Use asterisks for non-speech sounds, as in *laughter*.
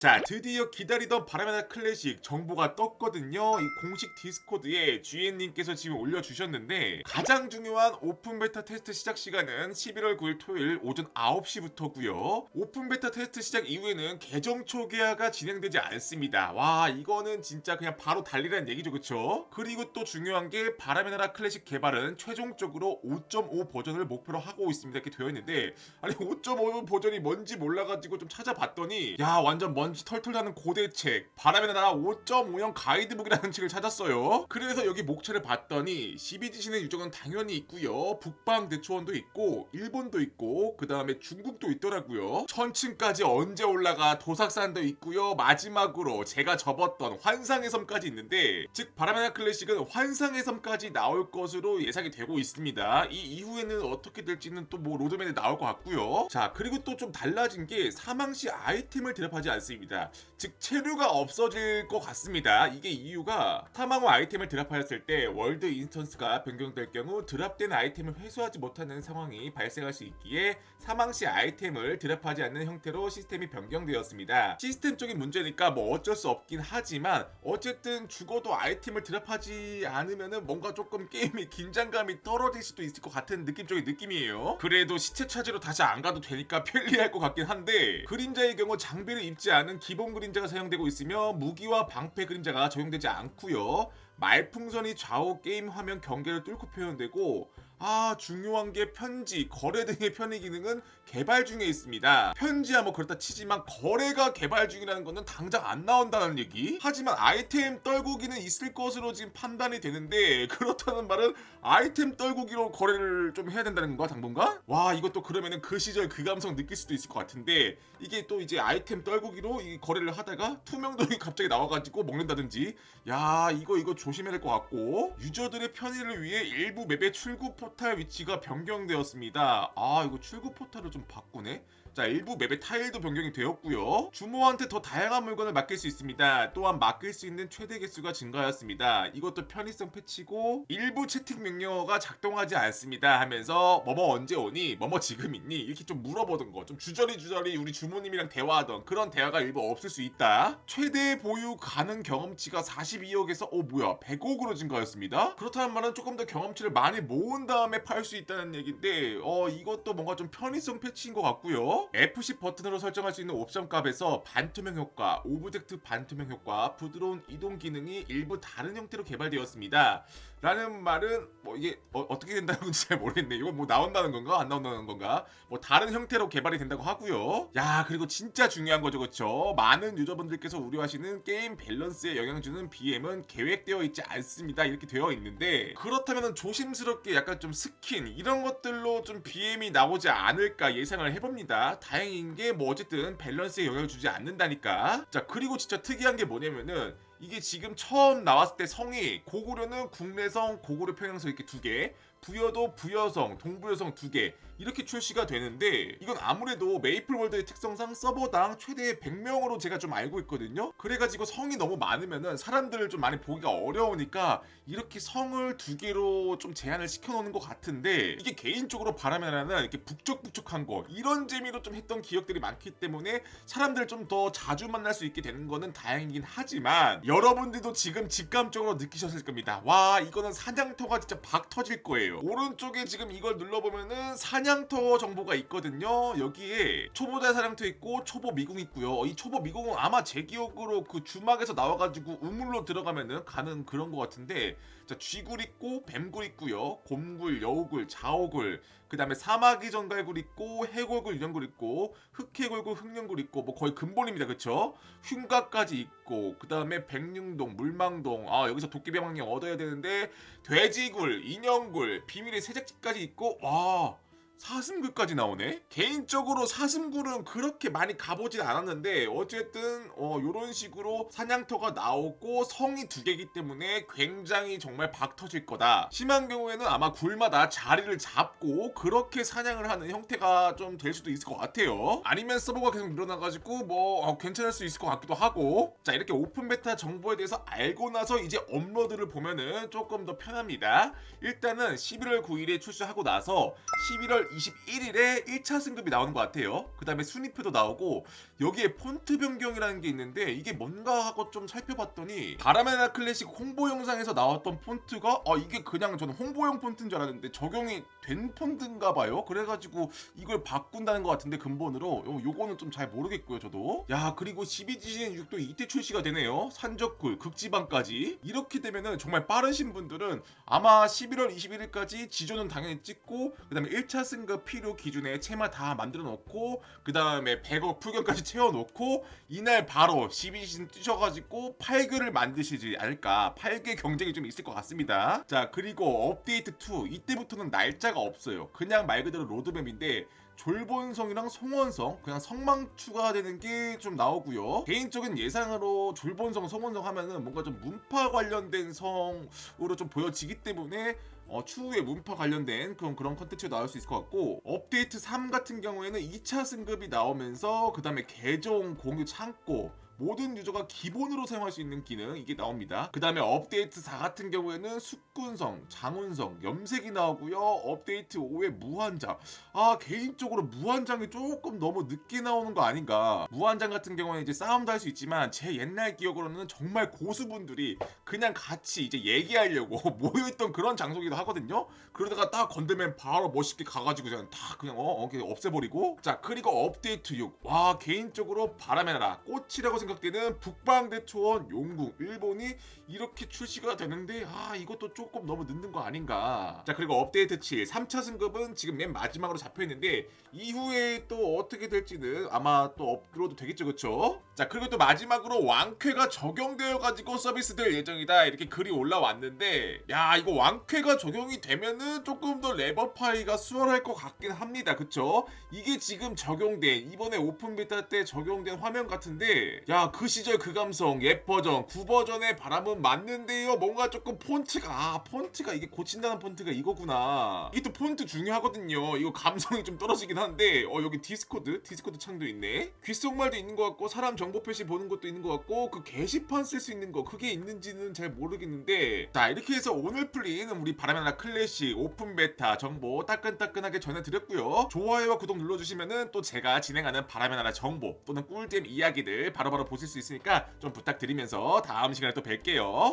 자 드디어 기다리던 바라메나 클래식 정보가 떴거든요. 이 공식 디스코드에 GN님께서 지금 올려주셨는데 가장 중요한 오픈 베타 테스트 시작 시간은 11월 9일 토요일 오전 9시부터고요. 오픈 베타 테스트 시작 이후에는 계정 초기화가 진행되지 않습니다. 와 이거는 진짜 그냥 바로 달리라는 얘기죠 그쵸? 그리고 또 중요한 게 바라메나라 클래식 개발은 최종적으로 5.5 버전을 목표로 하고 있습니다. 이렇게 되어 있는데 아니 5.5 버전이 뭔지 몰라가지고 좀 찾아봤더니 야 완전 먼지 털털 나는 고대 책 바람의 나라 5.5형 가이드북이라는 책을 찾았어요. 그래서 여기 목차를 봤더니 12지신의 유적은 당연히 있고요. 북방 대초원도 있고 일본도 있고 그 다음에 중국도 있더라고요. 천층까지 언제 올라가 도삭산도 있고요. 마지막으로 제가 접었던 환상의 섬까지 있는데 즉 바람의 나라 클래식은 환상의 섬까지 나올 것으로 예상이 되고 있습니다. 이 이후에는 어떻게 될지는 또 뭐 로드맵에 나올 것 같고요. 자 그리고 또 좀 달라진 게 사망 시 아이템을 드랍하지 않습니다 즉 체류가 없어질 것 같습니다. 이게 이유가 사망 후 아이템을 드랍하였을 때 월드 인스턴스가 변경될 경우 드랍된 아이템을 회수하지 못하는 상황이 발생할 수 있기에 사망 시 아이템을 드랍하지 않는 형태로 시스템이 변경되었습니다. 시스템적인 문제니까 뭐 어쩔 수 없긴 하지만 어쨌든 죽어도 아이템을 드랍하지 않으면은 뭔가 조금 게임이 긴장감이 떨어질 수도 있을 것 같은 느낌적인 느낌이에요. 그래도 시체 찾으러 다시 안 가도 되니까 편리할 것 같긴 한데 그림자의 경우 장비를 입지 않은 기본 그림자가 사용되고 있으며 무기와 방패 그림자가 적용되지 않고요. 말풍선이 좌우 게임 화면 경계를 뚫고 표현되고 아 중요한 게 편지, 거래 등의 편의 기능은 개발 중에 있습니다. 편지야 뭐 그렇다 치지만 거래가 개발 중이라는 거는 당장 안 나온다는 얘기. 하지만 아이템 떨구기는 있을 것으로 지금 판단이 되는데 그렇다는 말은 아이템 떨구기로 거래를 좀 해야 된다는 건가 당분간? 와 이것도 그러면은 그 시절 그 감성 느낄 수도 있을 것 같은데 이게 또 이제 아이템 떨구기로 이 거래를 하다가 투명동이 *laughs* 갑자기 나와가지고 먹는다든지 야 이거 이거 조심해야 될 것 같고 유저들의 편의를 위해 일부 맵의 출구 포탈 위치가 변경되었습니다. 아 이거 출구 포탈을 좀 바꾸네. 자 일부 맵의 타일도 변경이 되었고요. 주모한테 더 다양한 물건을 맡길 수 있습니다. 또한 맡길 수 있는 최대 개수가 증가하였습니다. 이것도 편의성 패치고 일부 채팅 명령어가 작동하지 않습니다 하면서 뭐뭐 언제 오니 뭐뭐 지금 있니 이렇게 좀 물어보던 거 좀 주저리 주저리 우리 주모님이랑 대화하던 그런 대화가 일부 없을 수 있다. 최대 보유 가능 경험치가 42억에서 어 뭐야 100억으로 증가하였습니다. 그렇다는 말은 조금 더 경험치를 많이 모은 다음에 팔 수 있다는 얘기인데 어 이것도 뭔가 좀 편의성 패치인 것 같고요. F10 버튼으로 설정할 수 있는 옵션 값에서 반투명 효과, 오브젝트 반투명 효과, 부드러운 이동 기능이 일부 다른 형태로 개발되었습니다. 라는 말은 뭐 이게 어, 떻게 된다는 건지 잘 모르겠네. 이거 뭐 나온다는 건가 안 나온다는 건가? 뭐 다른 형태로 개발이 된다고 하고요. 야 그리고 진짜 중요한 거죠, 그렇죠? 많은 유저분들께서 우려하시는 게임 밸런스에 영향 주는 BM은 계획되어 있지 않습니다. 이렇게 되어 있는데 그렇다면 조심스럽게 약간 좀 스킨 이런 것들로 좀 BM이 나오지 않을까 예상을 해봅니다. 다행인 게 뭐 어쨌든 밸런스에 영향을 주지 않는다니까. 자 그리고 진짜 특이한 게 뭐냐면은 이게 지금 처음 나왔을 때 성이 고구려는 국내성, 고구려 평양성 이렇게 두 개, 부여도 부여성, 동부여성 두 개 이렇게 출시가 되는데 이건 아무래도 메이플월드의 특성상 서버당 최대 100명으로 제가 좀 알고 있거든요. 그래가지고 성이 너무 많으면은 사람들을 좀 많이 보기가 어려우니까 이렇게 성을 두 개로 좀 제한을 시켜놓는 것 같은데 이게 개인적으로 바라면은 이렇게 북적북적한 거 이런 재미로 좀 했던 기억들이 많기 때문에 사람들 좀 더 자주 만날 수 있게 되는 거는 다행이긴 하지만 여러분들도 지금 직감적으로 느끼셨을 겁니다. 와 이거는 사냥터가 진짜 박 터질 거예요. 오른쪽에 지금 이걸 눌러보면은 사냥터 정보가 있거든요. 여기에 초보자 사냥터 있고 초보 미궁 있고요. 이 초보 미궁은 아마 제 기억으로 그 주막에서 나와가지고 우물로 들어가면은 가는 그런 것 같은데 자 쥐굴 있고 뱀굴 있고요. 곰굴, 여우굴, 자오굴 그 다음에 사마귀 정갈굴 있고 해골굴, 유령굴 있고 흑해골굴, 흑령굴 있고 뭐 거의 근본입니다. 그쵸? 흉가까지 있고 그 다음에 백령동, 물망동 아 여기서 도깨비방령 얻어야 되는데 돼지굴, 인형굴, 비밀의 세작지까지 있고 와 사슴굴까지 나오네. 개인적으로 사슴굴은 그렇게 많이 가보진 않았는데 어쨌든 어 요런 식으로 사냥터가 나오고 성이 두 개기 때문에 굉장히 정말 박 터질 거다. 심한 경우에는 아마 굴마다 자리를 잡고 그렇게 사냥을 하는 형태가 좀 될 수도 있을 것 같아요. 아니면 서버가 계속 늘어나가지고 뭐 어, 괜찮을 수 있을 것 같기도 하고 자 이렇게 오픈 베타 정보에 대해서 알고 나서 이제 업로드를 보면은 조금 더 편합니다. 일단은 11월 9일에 출시하고 나서 11월 21일에 1차 승급이 나오는 것 같아요. 그 다음에 순위표도 나오고 여기에 폰트 변경이라는 게 있는데 이게 뭔가 하고 좀 살펴봤더니 바라메나 클래식 홍보 영상에서 나왔던 폰트가 어 이게 그냥 저는 홍보용 폰트인 줄 알았는데 적용이 된 폰트인가 봐요. 그래가지고 이걸 바꾼다는 것 같은데 근본으로 요, 요거는 좀 잘 모르겠고요 저도 야 그리고 12지진 6도 이때 출시가 되네요 산적굴 극지방까지 이렇게 되면은 정말 빠르신 분들은 아마 11월 21일까지 지조는 당연히 찍고 그 다음에 1차 승급 필요 기준에 채마 다 만들어 놓고 그 다음에 100억 풀견까지 *laughs* 채워 놓고 이날 바로 12지진 뛰셔가지고 8개를 만드시지 않을까. 8개 경쟁이 좀 있을 것 같습니다. 자 그리고 업데이트 2 이때부터는 날짜가 없어요. 그냥 말 그대로 로드맵인데 졸본성이랑 송원성 그냥 성망 추가되는 게 좀 나오고요. 개인적인 예상으로 졸본성 송원성 하면은 뭔가 좀 문파 관련된 성으로 좀 보여지기 때문에 어, 추후에 문파 관련된 그런 그런 컨텐츠가 나올 수 있을 것 같고 업데이트 3 같은 경우에는 2차 승급이 나오면서 그 다음에 계정 공유 창고 모든 유저가 기본으로 사용할 수 있는 기능 이게 나옵니다. 그 다음에 업데이트 4 같은 경우에는 숙군성, 장운성, 염색이 나오고요. 업데이트 5에 무한장. 아 개인적으로 무한장이 조금 너무 늦게 나오는 거 아닌가. 무한장 같은 경우에 이제 싸움도 할 수 있지만 제 옛날 기억으로는 정말 고수분들이 그냥 같이 이제 얘기하려고 *laughs* 모여있던 그런 장소기도 하거든요. 그러다가 딱 건들면 바로 멋있게 가가지고 그냥 다 그냥 어, 어 없애버리고. 자 그리고 업데이트 6. 와 개인적으로 바람의 나라 꽃이라고 생각 되는 북방대초원 용궁 일본이 이렇게 출시가 되는데 아 이것도 조금 너무 늦는 거 아닌가. 자 그리고 업데이트 7 3차 승급은 지금 맨 마지막으로 잡혀 있는데 이후에 또 어떻게 될지는 아마 또 업로드 되겠죠 그쵸? 자 그리고 또 마지막으로 왕쾌가 적용되어 가지고 서비스될 예정이다 이렇게 글이 올라왔는데 야 이거 왕쾌가 적용이 되면은 조금 더 레버 파이가 수월할 것 같긴 합니다 그쵸? 이게 지금 적용된 이번에 오픈 베타 때 적용된 화면 같은데 야그 시절 그 감성 옛 버전 9버전의 바람은 맞는데요. 뭔가 조금 폰트가 아 폰트가 이게 고친다는 폰트가 이거구나. 이게 또 폰트 중요하거든요. 이거 감성이 좀 떨어지긴 한데 어 여기 디스코드 디스코드 창도 있네. 귓속말도 있는 것 같고 사람 정보 표시 보는 것도 있는 것 같고 그 게시판 쓸 수 있는 거 그게 있는지는 잘 모르겠는데. 자 이렇게 해서 오늘 풀린 우리 바람의 나라 클래식 오픈 베타 정보 따끈따끈하게 전해드렸고요. 좋아요와 구독 눌러주시면은 또 제가 진행하는 바람의 나라 정보 또는 꿀잼 이야기들 바로바 로 보실 수 있으니까 좀 부탁드리면서 다음 시간에 또 뵐게요